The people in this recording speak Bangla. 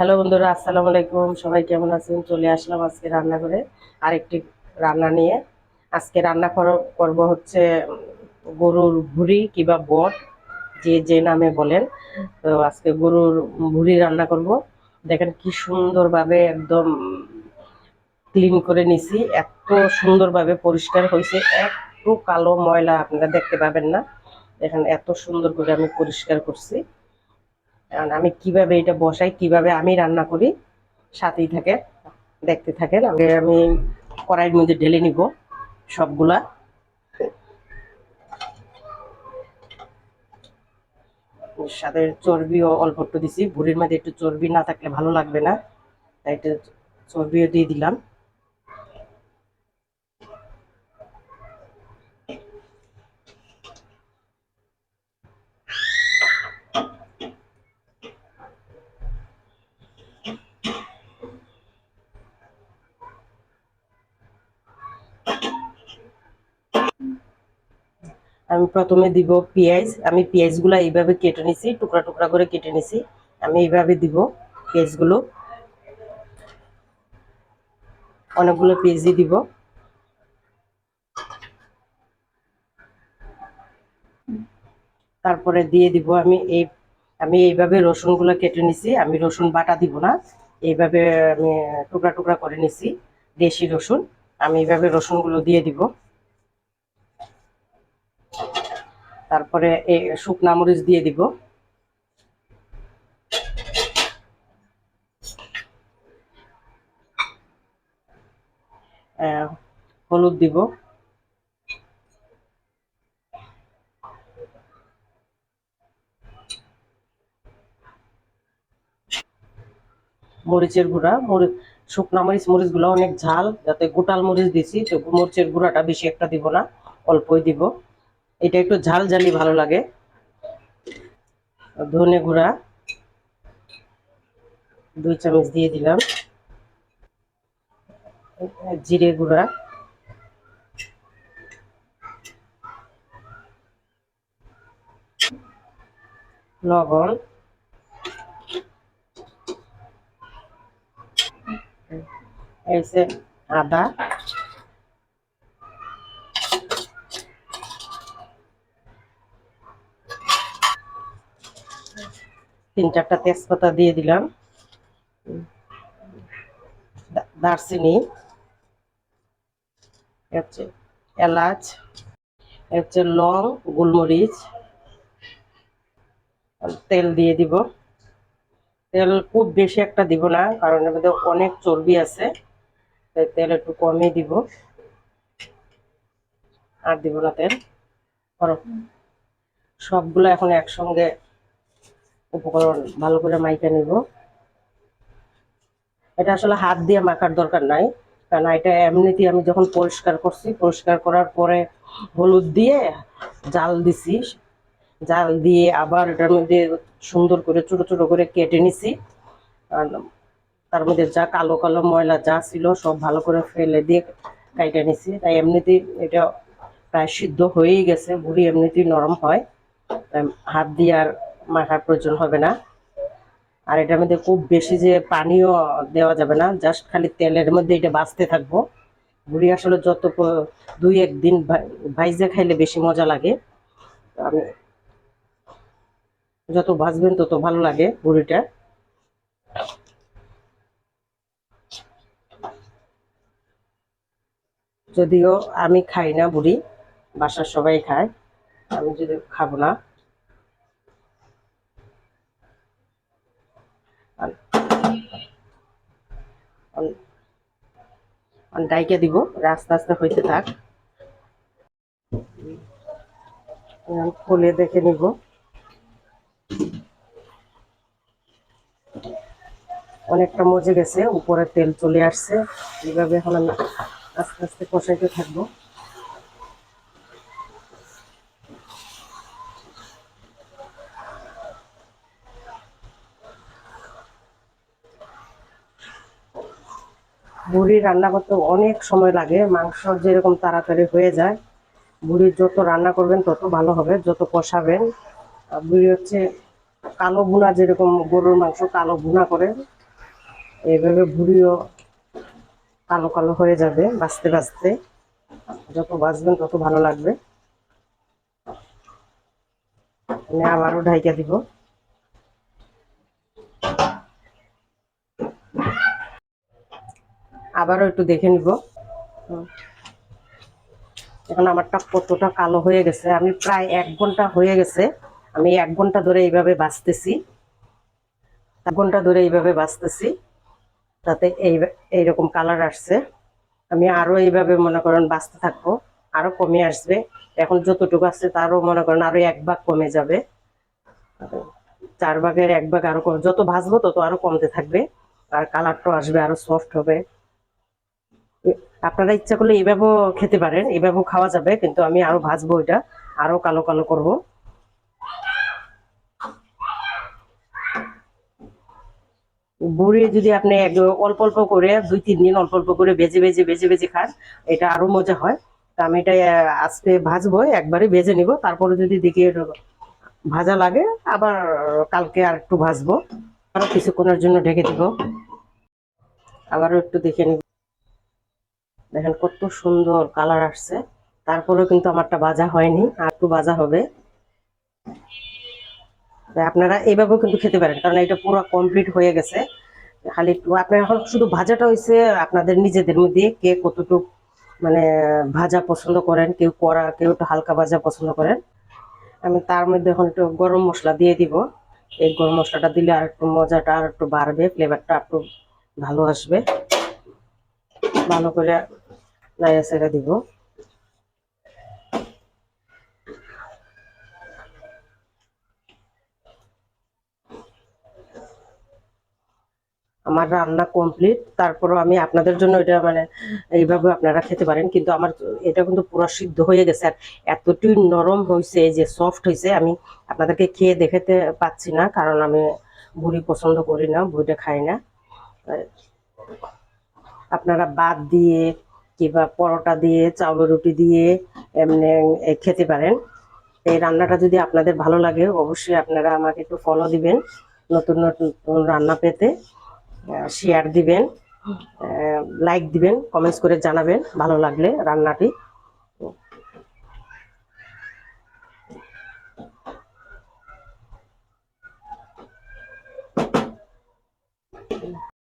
হ্যালো বন্ধুরা, আসসালামু আলাইকুম। সবাই কেমন আছেন? চলে আসলাম আজকে রান্না করে আরেকটি রান্না নিয়ে। আজকে রান্না কর- করব হচ্ছে গরুর ভুড়ি কিবা বট, যে যে নামে বলেন। তো আজকে গরুর ভুড়ি রান্না করব। দেখেন কি সুন্দরভাবে একদম ক্লিন করে নিছি। এত সুন্দরভাবে পরিষ্কার হয়েছে। একটু কালো ময়লা আপনারা দেখতে পাবেন না। দেখেন এত সুন্দর করে আমি পরিষ্কার করছি। কারণ আমি কীভাবে এটা বসাই, কীভাবে আমি রান্না করি, সাথেই থাকে, দেখতে থাকেন আগে আমি কড়াইয়ের মধ্যে ঢেলে নিব সবগুলা। সাথে চর্বিও অল্প একটু দিছি। ভুড়ির মধ্যে একটু চর্বি না থাকলে ভালো লাগবে না। তাই একটু চর্বিও দিয়ে দিলাম। আমি প্রথমে দিব পেঁয়াজ। আমি পেঁয়াজগুলো এইভাবে কেটে নিছি, টুকরা টুকরা করে কেটে নিছি। আমি এইভাবে দিব পেঁয়াজগুলো। অনেকগুলো পেঁয়াজই দিব। তারপরে দিয়ে দিব আমি এই, আমি এইভাবে রসুনগুলো কেটে নিছি। আমি রসুন বাটা দিব না, এইভাবে আমি টুকরা টুকরা করে নিছি, দেশি রসুন। আমি এইভাবে রসুনগুলো দিয়ে দিব। তারপরে এই শুকনা মরিচ দিয়ে দিব। হলুদ দিব। মরিচের গুঁড়া মরিচ শুকনা মরিচ, মরিচগুলো অনেক ঝাল, যাতে গোটাল মরিচ দিছি, তো মরিচের গুঁড়াটা বেশি একটা দিব না, অল্পই দিব। এটা একটু ঝাল ঝালি ভালো লাগে। ধনে গুঁড়া, দুই চামচ দিয়ে দিলাম। জিরে গুঁড়া। লবণ। যে আদা। তিন চারটা তেজপাতা দিয়ে দিলাম। দারচিনি হচ্ছে এলাচ হচ্ছে লং, গোলমরিচ তেল দিয়ে দিব। তেল খুব বেশি একটা দিব না, কারণ এর মধ্যে অনেক চর্বি আছে, তাই তেল একটু কমই দিব। আর দিব না তেল। সবগুলো এখন একসঙ্গে উপকরণ ভালো করে মাইকে নিব। এটা আসলে হাত দিয়ে মাখার দরকার নাই, কারণ এটা এমনিতেই আমি যখন পরিষ্কার করছি, পরিষ্কার করার পরে হলুদ দিয়ে জাল দিছি। জাল দিয়ে আবার এটার মধ্যে সুন্দর করে, ছোট ছোট করে কেটে নিছি। তার মধ্যে যা কালো কালো ময়লা যা ছিল সব ভালো করে ফেলে দিয়ে কাইটে নিছি। তাই এমনিতেই এটা প্রায় সিদ্ধ হয়েই গেছে বুড়ি এমনিতেই নরম হয়। হাত দিয়ে আর মাখার প্রয়োজন হবে না। আর এটার মধ্যে খুব বেশি যে পানিও দেওয়া যাবে না জাস্ট খালি তেলের মধ্যে এটা বাঁচতে থাকব। বুড়ি আসলে যত দুই একদিন ভাই- ভাইজে খাইলে বেশি মজা লাগে। আমি যত ভাজবেন তত ভালো লাগে বুড়িটা যদিও আমি খাই না বুড়ি বাসার সবাই খায়, আমি যদি খাব না। ডাইকে দিব আস্তে আস্তে হইতে থাক। খুলে দেখে নিব। অনেকটা মজে গেছে, উপরে তেল চলে আসছে। এইভাবে এখন আমি আস্তে আস্তে কষাইতে থাকব। বুড়ি রান্না করতে অনেক সময় লাগে, মাংস যেরকম তাড়াতাড়ি হয়ে যায় বুড়ির যত রান্না করবেন তত ভালো হবে, যত কষাবেন। বুড়ি হচ্ছে কালো বুনা যেরকম গরুর মাংস, কালো বুনা করে, এইভাবে বুড়িও কালো কালো হয়ে যাবে বাঁচতে বাঁচতে। যত বাঁচবেন তত ভালো লাগবে। আবারও ঢাইকা দিব। আবারও একটু দেখে নিব। এখন আমারটা কতটা কালো হয়ে গেছে। আমি প্রায় এক ঘণ্টা হয়ে গেছে। আমি এক ঘণ্টা ধরে এইভাবে বাঁচতেছি। এক ঘণ্টা ধরে এইভাবে বাঁচতেছি। তাতে এই, এইরকম কালার আসছে। আমি আরও এইভাবে মনে করেন বাঁচতে থাকব। আরও কমে আসবে। এখন যতটুকু আসছে তারও মনে করেন আরও এক ভাগ কমে যাবে। চার ভাগের এক ভাগ আরও কমে যত ভাজবো তত আরও কমতে থাকবে। আর কালারটাও আসবে আরও সফট হবে। আপনারা ইচ্ছা করলে এইভাবেও খেতে পারেন, এইভাবেও খাওয়া যাবে, কিন্তু আমি আরও ভাজবো এটা, আরও কালো কালো করব। বুড়ি যদি আপনি অল্প অল্প করে, দুই তিন দিন অল্প অল্প করে বেজে বেজে বেজে বেজে খান, এটা আরও মজা হয়। তা আমি এটা আজকে ভাজবো, একবারে ভেজে নিব, তারপরে যদি দেখি ভাজা লাগে, আবার কালকে আর একটু ভাজবো। আরও কিছুক্ষণের জন্য ঢেকে দিব। আবারও একটু দেখে নিব। দেখেন কত সুন্দর কালার আসছে। তারপরেও কিন্তু আমারটা বাজা হয়নি, আর একটু ভাজা হবে। আপনারা এইভাবেও কিন্তু খেতে পারেন, কারণ এটা পুরো কমপ্লিট হয়ে গেছে। খালি একটু, আপনার এখন শুধু ভাজাটা হয়েছে আপনাদের নিজেদের মধ্যে, কে কতটুকু মানে ভাজা পছন্দ করেন, কেউ কড়া, কেউ একটু হালকা ভাজা পছন্দ করেন। আমি তার মধ্যে এখন একটু গরম মশলা দিয়ে দিব। এই গরম মশলাটা দিলে আর একটু মজাটা আর একটু বাড়বে ফ্লেভারটা একটু ভালো আসবে। ভালো করে নাইয়া সেরা দিব। আমার রান্না কমপ্লিট তারপরও আমি আপনাদের জন্য এটা মানে এইভাবে আপনারা খেতে পারেন, কিন্তু আমার এটা কিন্তু পুরো সিদ্ধ হয়ে গেছে। আর এতটুকু নরম হয়েছে যে সফট হয়েছে আমি আপনাদেরকে খেয়ে দেখাতে পাচ্ছি না, কারণ আমি বুড়ি পছন্দ করি না বুড়িটা খাই না। আপনারা বাদ দিয়ে কিংবা পরোটা দিয়ে চাউল রুটি দিয়ে, এমনি খেতে পারেন। এই রান্নাটা যদি আপনাদের ভালো লাগে, অবশ্যই আপনারা আমাকে একটু ফলো দিবেন। নতুন নতুন রান্না পেতে শেয়ার দিবেন লাইক দিবেন কমেন্টস করে জানাবেন, ভালো লাগলে রান্নাটি।